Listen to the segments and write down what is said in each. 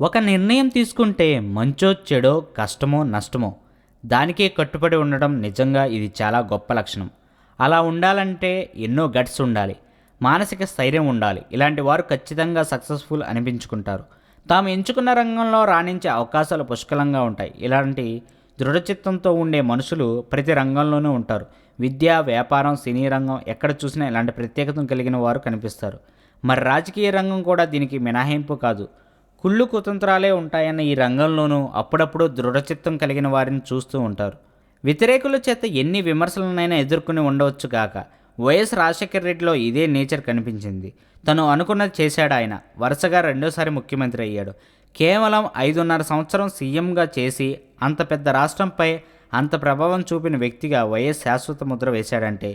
ఒక నిర్ణయం తీసుకుంటే మంచో చెడో కష్టమో నష్టమో దానికే కట్టుబడి ఉండడం నిజంగా ఇది చాలా గొప్ప లక్షణం. అలా ఉండాలంటే ఎన్నో గట్స్ ఉండాలి. మానసిక స్థైర్యం ఉండాలి. ఇలాంటి వారు ఖచ్చితంగా సక్సెస్ఫుల్ అనిపించుకుంటారు. తాము ఎంచుకున్న రంగంలో రాణించే అవకాశాలు పుష్కలంగా ఉంటాయి. ఇలాంటి దృఢచిత్తంతో ఉండే మనుషులు ప్రతి రంగంలోనూ ఉంటారు. విద్య వ్యాపారం సినీ రంగం ఎక్కడ చూసినా ఇలాంటి ప్రత్యేకతను కలిగిన వారు కనిపిస్తారు. మరి రాజకీయ రంగం కూడా దీనికి మినహాయింపు కాదు. కుళ్ళు కుతంత్రాలే ఉంటాయన్న ఈ రంగంలోనూ అప్పుడప్పుడు దృఢచిత్తం కలిగిన వారిని చూస్తూ ఉంటారు. వ్యతిరేకుల చేత ఎన్ని విమర్శలనైనా ఎదుర్కొని ఉండవచ్చు కాక వైఎస్ రాజశేఖర రెడ్డిలో ఇదే నేచర్ కనిపించింది. తను అనుకున్నది చేశాడు ఆయన. వరుసగా రెండోసారి ముఖ్యమంత్రి అయ్యాడు. కేవలం ఐదున్నర సంవత్సరం సీఎంగా చేసి అంత పెద్ద రాష్ట్రంపై అంత ప్రభావం చూపిన వ్యక్తిగా వైఎస్ శాశ్వత ముద్ర వేశాడంటే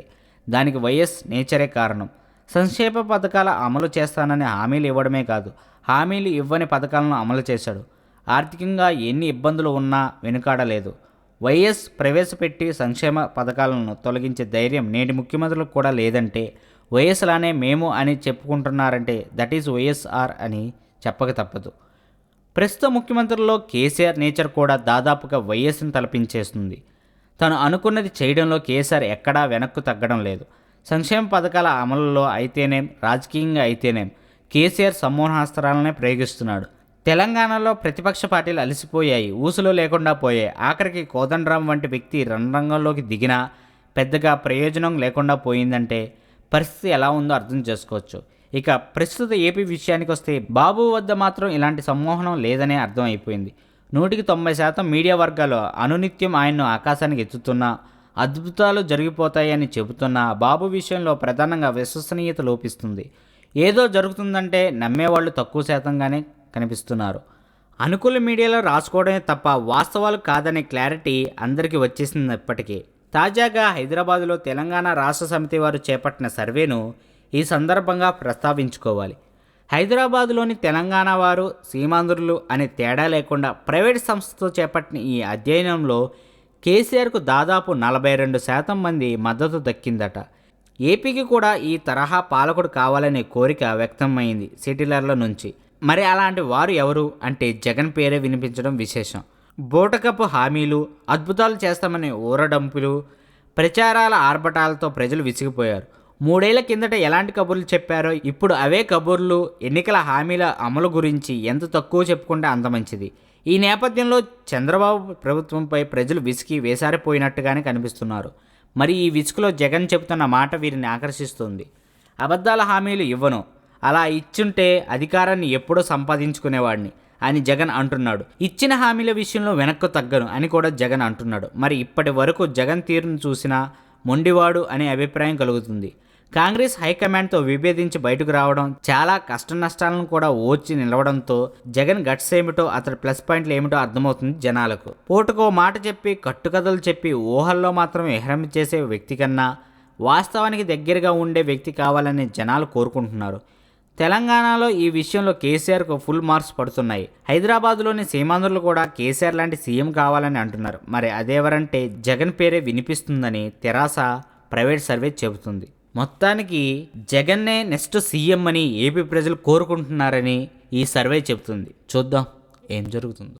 దానికి వైఎస్ నేచరే కారణం. సంక్షేమ పథకాల అమలు చేస్తానని హామీలు ఇవ్వడమే కాదు హామీలు ఇవ్వని పథకాలను అమలు చేశాడు. ఆర్థికంగా ఎన్ని ఇబ్బందులు ఉన్నా వెనుకాడలేదు. వైఎస్ ప్రవేశపెట్టి సంక్షేమ పథకాలను తొలగించే ధైర్యం నేటి ముఖ్యమంత్రులకు కూడా లేదంటే వైఎస్లానే మేము అని చెప్పుకుంటున్నారంటే దట్ ఈజ్ వైఎస్ఆర్ అని చెప్పక తప్పదు. ప్రస్తుత ముఖ్యమంత్రుల్లో కేసీఆర్ నేచర్ కూడా దాదాపుగా వైఎస్ని తలపించేస్తుంది. తను అనుకున్నది చేయడంలో కేసీఆర్ ఎక్కడా వెనక్కు తగ్గడం లేదు. సంక్షేమ పథకాల అమలులో అయితేనేం రాజకీయంగా అయితేనేం కేసీఆర్ సమూహాస్త్రాలనే ప్రయోగిస్తున్నాడు. తెలంగాణలో ప్రతిపక్ష పార్టీలు అలసిపోయాయి ఊసులో లేకుండా పోయాయి. ఆఖరికి కోదండరాం వంటి వ్యక్తి రణరంగంలోకి దిగినా పెద్దగా ప్రయోజనం లేకుండా పోయిందంటే పరిస్థితి ఎలా ఉందో అర్థం చేసుకోవచ్చు. ఇక ప్రస్తుత ఏపీ విషయానికి వస్తే బాబు వద్ద మాత్రం ఇలాంటి సమ్మోహనం లేదనే అర్థం అయిపోయింది. నూటికి తొంభై శాతం మీడియా వర్గాలు అనునిత్యం ఆయన్ను ఆకాశానికి ఎత్తుతున్నా అద్భుతాలు జరిగిపోతాయని చెబుతున్న బాబు విషయంలో ప్రధానంగా విశ్వసనీయత లోపిస్తుంది. ఏదో జరుగుతుందంటే నమ్మేవాళ్ళు తక్కువ శాతంగానే కనిపిస్తున్నారు. అనుకూల మీడియాలో రాసుకోవడమే తప్ప వాస్తవాలు కాదనే క్లారిటీ అందరికీ వచ్చేసింది ఇప్పటికీ తాజాగా హైదరాబాదులో తెలంగాణ రాష్ట్ర సమితి వారు చేపట్టిన సర్వేను ఈ సందర్భంగా ప్రస్తావించుకోవాలి. హైదరాబాదులోని తెలంగాణ వారు సీమాంధ్రులు అనే తేడా లేకుండా ప్రైవేట్ సంస్థతో చేపట్టిన ఈ అధ్యయనంలో కేసీఆర్కు దాదాపు నలభై రెండు శాతం మంది మద్దతు దక్కిందట. ఏపీకి కూడా ఈ తరహా పాలకుడు కావాలనే కోరిక వ్యక్తమైంది సిటీలర్ల నుంచి. మరి అలాంటి వారు ఎవరు? అంటే జగన్ పేరే వినిపించడం విశేషం. బూటకపు హామీలు అద్భుతాలు చేస్తామనే ఊరడంపులు ప్రచారాల ఆర్భటాలతో ప్రజలు విసిగిపోయారు. మూడేళ్ళ కిందట ఎలాంటి కబుర్లు చెప్పారో ఇప్పుడు అవే కబుర్లు ఎన్నికల హామీల అమలు గురించి ఎంత తక్కువ చెప్పుకుంటే అంత మంచిది. ఈ నేపథ్యంలో చంద్రబాబు ప్రభుత్వంపై ప్రజలు విసికి వేసారిపోయినట్టుగానే కనిపిస్తున్నారు. మరి ఈ విసుకులో జగన్ చెబుతున్న మాట వీరిని ఆకర్షిస్తుంది. అబద్ధాల హామీలు ఇవ్వను. అలా ఇచ్చుంటే అధికారాన్ని ఎప్పుడో సంపాదించుకునేవాడిని అని జగన్ అంటున్నాడు. ఇచ్చిన హామీల విషయంలో వెనక్కు తగ్గను అని కూడా జగన్ అంటున్నాడు. మరి ఇప్పటి వరకు జగన్ తీరును చూసినా మొండివాడు అనే అభిప్రాయం కలుగుతుంది. కాంగ్రెస్ హైకమాండ్తో విభేదించి బయటకు రావడం చాలా కష్ట నష్టాలను కూడా ఓర్చి నిలవడంతో జగన్ గట్స్ ఏమిటో అతడి ప్లస్ పాయింట్లు ఏమిటో అర్థమవుతుంది జనాలకు. పూటకో మాట చెప్పి కట్టుకథలు చెప్పి ఊహల్లో మాత్రం ఎహరం చేసే వ్యక్తి కన్నా వాస్తవానికి దగ్గరగా ఉండే వ్యక్తి కావాలని జనాలు కోరుకుంటున్నారు. తెలంగాణలో ఈ విషయంలో కేసీఆర్కు ఫుల్ మార్క్స్ పడుతున్నాయి. హైదరాబాద్లోని సీమాంధ్రులు కూడా కేసీఆర్ లాంటి సీఎం కావాలని అంటున్నారు. మరి అదేవరంటే జగన్ పేరే వినిపిస్తుందని తెరాస ప్రైవేట్ సర్వే చెబుతుంది. మొత్తానికి జగన్నే నెక్స్ట్ సీఎం అని ఏపీ ప్రజలు కోరుకుంటున్నారని ఈ సర్వే చెబుతుంది. చూద్దాం. ఏం జరుగుతుందో.